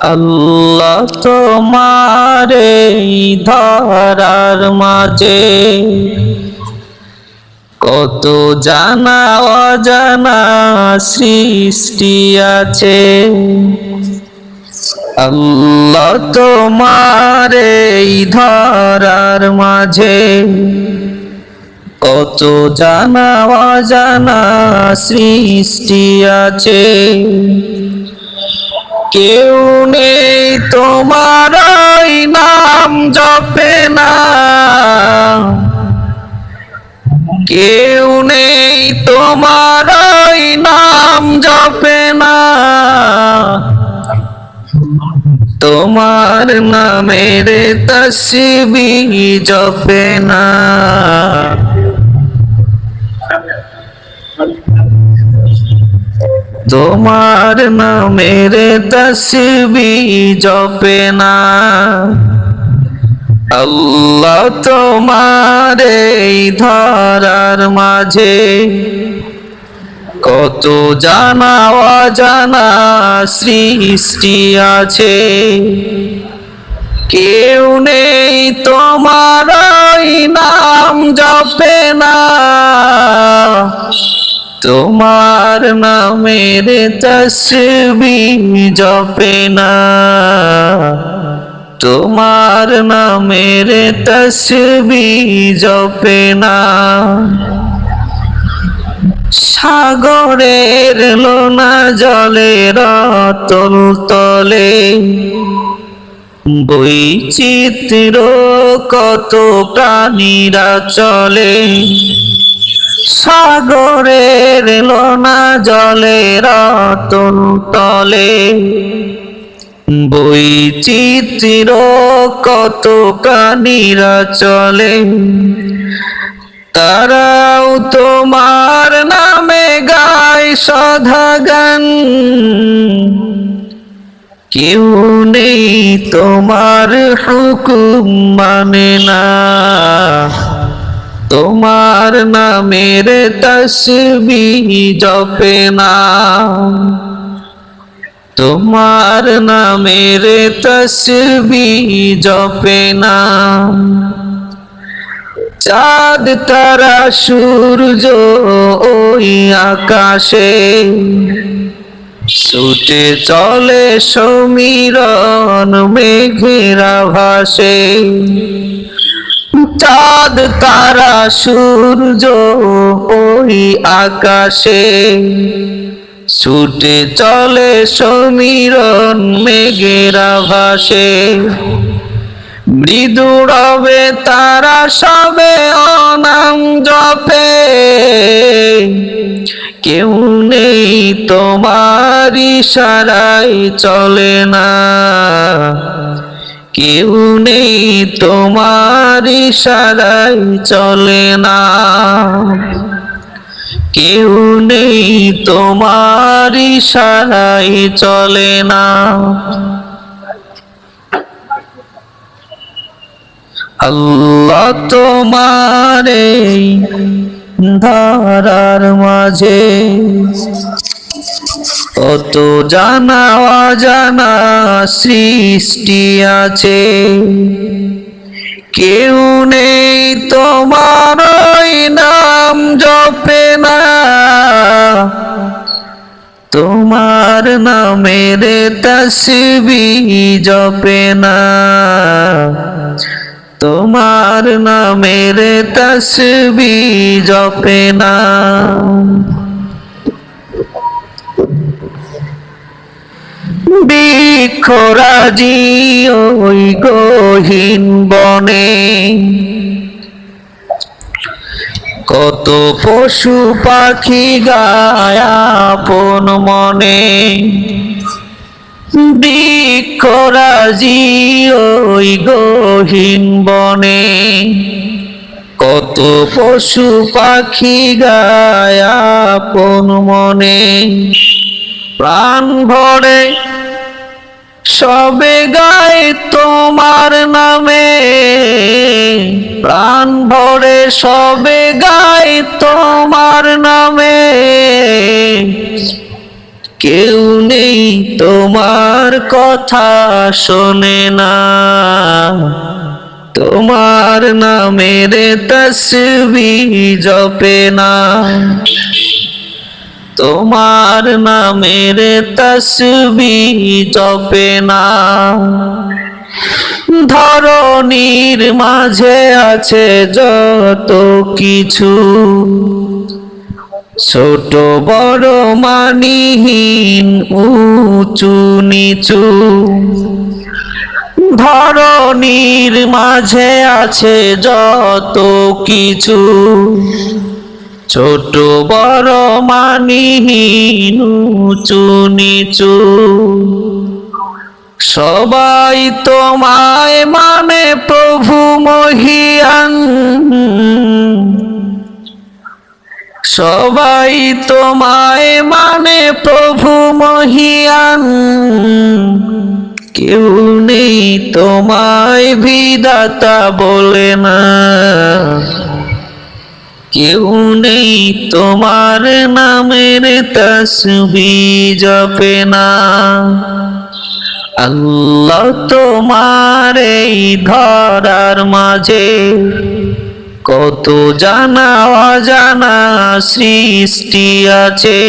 আল্লাহ তোমার এই ধরার মাঝে কত জানা অজানা সৃষ্টি আছে। আল্লাহ তোমার এই ধরার মাঝে কত জানা অজানা সৃষ্টি আছে। কেউ নেই তোমার নাম জপে না। কেউ নেই তোমার নাম জপে না। তোমার নামের তসবি জপে না। তোমার নামের তসবি জপে না। আল্লাহ তোমার এই ধরার মাঝে কত জানা অজানা সৃষ্টি আছে। কেউ নেই তোমার নাম জপে না। তোমার নামের তসবি জপে না। তোমার নামের তসবি জপে না। সাগরের লোনা জলের তল তলে বৈচিত্র কত প্রাণীরা চলে। সাগরের লোনা জলের তল তলে। বৈচিত্র কত প্রাণীরা চলে। তারাও তোমার নামে গায় সধা গান। কেউ নেই তোমার হুকুম মানে না। তোমার নামের তসবি জপে না। তোমার নামের তসবি জপে না। চাঁদ, তারা, সূর্য ওই আকাশে ছুটে চলে সমীরণ মেঘেরা ভাসে চাঁদ, তারা, সূর্য, ওই আকাশে। ছুটে চলে সমীরণ মেঘেরা ভাসে মৃদু রবে তারা সবে অনাম জপে। কেউ নেই তোমার ইশারাই চলে না। কেউ নেই তোমার ইশারাই চলে না। কেউ নেই তোমার ইশারাই চলে না। আল্লাহ তোমার ধারার মাঝে কত জানা অজানা সৃষ্টি আছে। কেউ নেই তোমার নাম জপে না। তোমার নামের তসবি জপে না। তোমার নামের তসবি জপে না। বৃক্ষরাজি ওই গহীন বনে। কত পশু পাখি গায়াপন মনে। বৃক্ষরাজি ওই গহীন বনে। কত পশু পাখি গায়াপন মনে। প্রাণ ভরে সবে গায় তোমার নামে। প্রাণ ভরে সবে গায় তোমার নামে। কেউ নেই তোমার কথা শোনে না। তোমার নামের তসবি জপে না। তোমার নামের তসবি জপে না। ধরনীর মাঝে আছে যত কিছু। ছোট, বড়, মানিহীন, উঁচু, নিচু। ধরনীর মাঝে আছে যত কিছু। ছোট বড় মানিহীন উঁচু নিচু। সবাই তোমায় মানে প্রভু মহিয়ান। সবাই তোমায় মানে প্রভু মহিয়ান। কেউ নেই তোমায় বিদাতা বলে না। কেউ নেই তোমার নামের তসবি জপে না। আল্লাহ তোমার এই ধরার মাঝে কত জানা অজানা সৃষ্টি আছে।